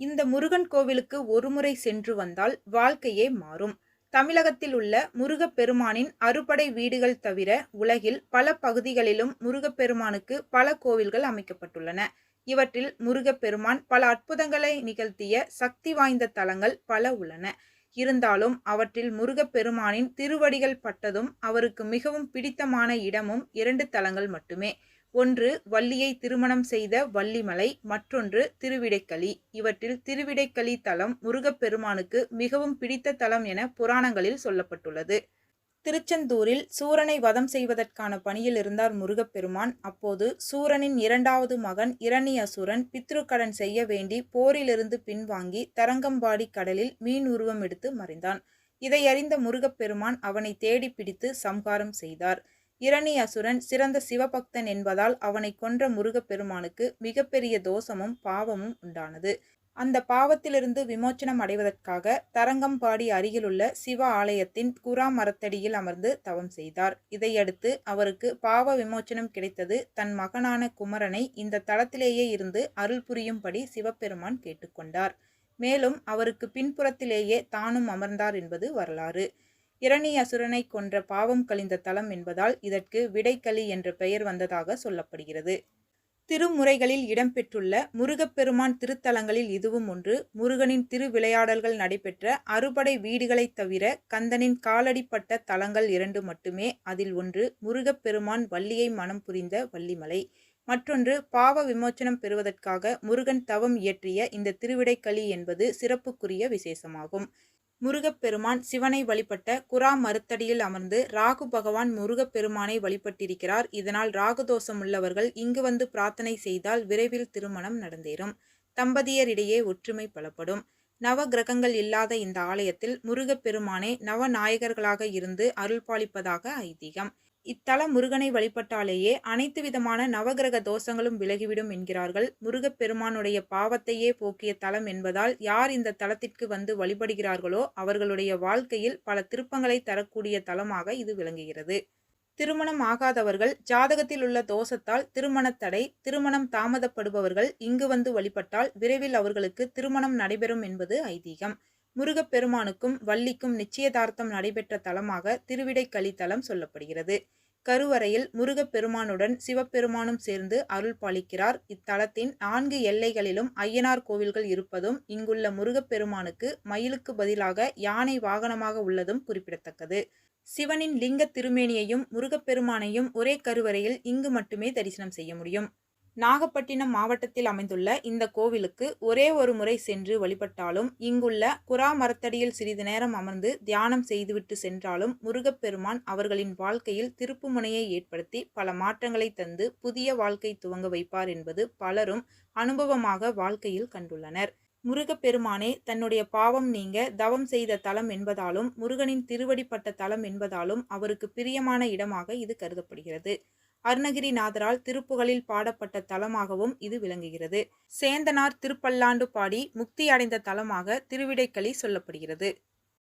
இந்த முருகன் கோவிலுக்கு ஒருமுறை சென்று வந்தால் வாழ்க்கையே மாறும். தமிழகத்தில் உள்ள முருகப்பெருமானின் அறுபடை வீடுகள் தவிர உலகில் பல பகுதிகளிலும் முருகப்பெருமானுக்கு பல கோவில்கள் அமைக்கப்பட்டுள்ளன. இவற்றில் முருகப்பெருமான் பல அற்புதங்களை நிகழ்த்திய சக்தி வாய்ந்த தலங்கள் பல உள்ளன. இருந்தாலும் அவற்றில் முருகப்பெருமானின் திருவடிகள் பட்டதும் அவருக்கு மிகவும் பிடித்தமான இடமும் இரண்டு தலங்கள் மட்டுமே. ஒன்று வள்ளியை திருமணம் செய்த வள்ளிமலை மற்றொன்று திருவிடைக்களி. இவற்றில் திருவிடைக்களி தலம் முருகப்பெருமானுக்கு மிகவும் பிடித்த தலம் என புராணங்களில் சொல்லப்பட்டுள்ளது. திருச்செந்தூரில் சூரனை வதம் செய்வதற்கான பணியில் இருந்தார் முருகப்பெருமான். அப்போது சூரனின் இரண்டாவது மகன் இரணியசுரன் பித்ருக்கடன் செய்ய வேண்டி போரிலிருந்து பின்வாங்கி தரங்கம்பாடி கடலில் மீன் உருவம் எடுத்து மறைந்தான். இதை அறிந்த முருகப்பெருமான் அவனை தேடி பிடித்து சம்ஹாரம் செய்தார். இரணி அசுரன் சிறந்த சிவபக்தன் என்பதால் அவனை கொன்ற முருகப்பெருமானுக்கு மிகப்பெரிய தோஷமும் பாவமும் உண்டானது. அந்த பாவத்திலிருந்து விமோச்சனம் அடைவதற்காக தரங்கம்பாடி அருகிலுள்ள சிவ ஆலயத்தின் குரா மரத்தடியில் அமர்ந்து தவம் செய்தார். இதையடுத்து அவருக்கு பாவ விமோச்சனம் கிடைத்தது தன் மகனான குமரனை இந்த தளத்திலேயே இருந்து அருள் புரியும்படி சிவபெருமான் கேட்டுக்கொண்டார். மேலும் அவருக்கு பின்புறத்திலேயே தானும் அமர்ந்தார் என்பது வரலாறு. இரணி அசுரனை கொன்ற பாவம் கழிந்த தலம் என்பதால் இதற்கு விடைக்களி என்ற பெயர் வந்ததாக சொல்லப்படுகிறது. திருமுறைகளில் இடம்பெற்றுள்ள முருகப்பெருமான் திருத்தலங்களில் இதுவும் ஒன்று. முருகனின் திருவிளையாடல்கள் நடைபெற்ற அறுபடை வீடுகளைத் தவிர கந்தனின் காலடிப்பட்ட தலங்கள் இரண்டு மட்டுமே. அதில் ஒன்று முருகப்பெருமான் வள்ளியை மனம் புரிந்த வள்ளிமலை. மற்றொன்று பாவ விமோச்சனம் பெறுவதற்காக முருகன் தவம் இயற்றிய இந்த திருவிடைக்களி என்பது சிறப்புக்குரிய விசேஷமாகும். முருகப்பெருமான் சிவனை வழிபட்ட குரா மறுத்தடியில் அமர்ந்து ராகு பகவான் முருகப்பெருமானை வழிபட்டிருக்கிறார். இதனால் ராகுதோஷம் உள்ளவர்கள் இங்கு வந்து பிரார்த்தனை செய்தால் விரைவில் திருமணம் நடந்தேறும். தம்பதியரிடையே ஒற்றுமை பலப்படும். நவ கிரகங்கள் இல்லாத இந்த ஆலயத்தில் முருகப்பெருமானே நவநாயகர்களாக இருந்து அருள்பாலிப்பதாக ஐதீகம். இத்தல முருகனை வழிபட்டாலேயே அனைத்து விதமான நவகிரக தோஷங்களும் விலகிவிடும் என்கிறார்கள். முருகப்பெருமானுடைய பாவத்தையே போக்கிய தலம் என்பதால் யார் இந்த தலத்திற்கு வந்து வழிபடுகிறார்களோ அவர்களுடைய வாழ்க்கையில் பல திருப்பங்களை தரக்கூடிய தலமாக இது விளங்குகிறது. திருமணம் ஆகாதவர்கள் ஜாதகத்தில் உள்ள தோஷத்தால் திருமணத்தடை திருமணம் தாமதப்படுபவர்கள் இங்கு வந்து வழிபட்டால் விரைவில் அவர்களுக்கு திருமணம் நடைபெறும் என்பது ஐதீகம். முருகப்பெருமானுக்கும் வள்ளிக்கும் நிச்சயதார்த்தம் நடைபெற்ற தலமாக திருவிடைக்களி தலம் சொல்லப்படுகிறது. கருவறையில் முருகப்பெருமானுடன் சிவபெருமானும் சேர்ந்து அருள் பாலிக்கிறார். இத்தலத்தின் நான்கு எல்லைகளிலும் ஐயனார் கோவில்கள் இருப்பதும் இங்குள்ள முருகப்பெருமானுக்கு மயிலுக்கு பதிலாக யானை வாகனமாக உள்ளதும் குறிப்பிடத்தக்கது. சிவனின் லிங்க திருமேனியையும் முருகப்பெருமானையும் ஒரே கருவறையில் இங்கு மட்டுமே தரிசனம் செய்ய முடியும். நாகப்பட்டினம் மாவட்டத்தில் அமைந்துள்ள இந்த கோவிலுக்கு ஒரே ஒரு முறை சென்று வழிபட்டாலும் இங்குள்ள குரா மரத்தடியில் சிறிது நேரம் அமர்ந்து தியானம் செய்துவிட்டு சென்றாலும் முருகப்பெருமான் அவர்களின் வாழ்க்கையில் திருப்புமுனையை ஏற்படுத்தி பல மாற்றங்களை தந்து புதிய வாழ்க்கை துவங்க வைப்பார் என்பது பலரும் அனுபவமாக வாழ்க்கையில் கண்டுள்ளனர். முருகப்பெருமானே தன்னுடைய பாவம் நீங்க தவம் செய்த தலம் என்பதாலும் முருகனின் திருவடிப்பட்ட தலம் என்பதாலும் அவருக்கு பிரியமான இடமாக இது கருதப்படுகிறது. அருணகிரிநாதரால் திருப்புகளில் பாடப்பட்ட தலமாகவும் இது விளங்குகிறது. சேந்தனார் திருப்பல்லாண்டு பாடி முக்தி அடைந்த தலமாக திருவிடைக்களி சொல்லப்படுகிறது.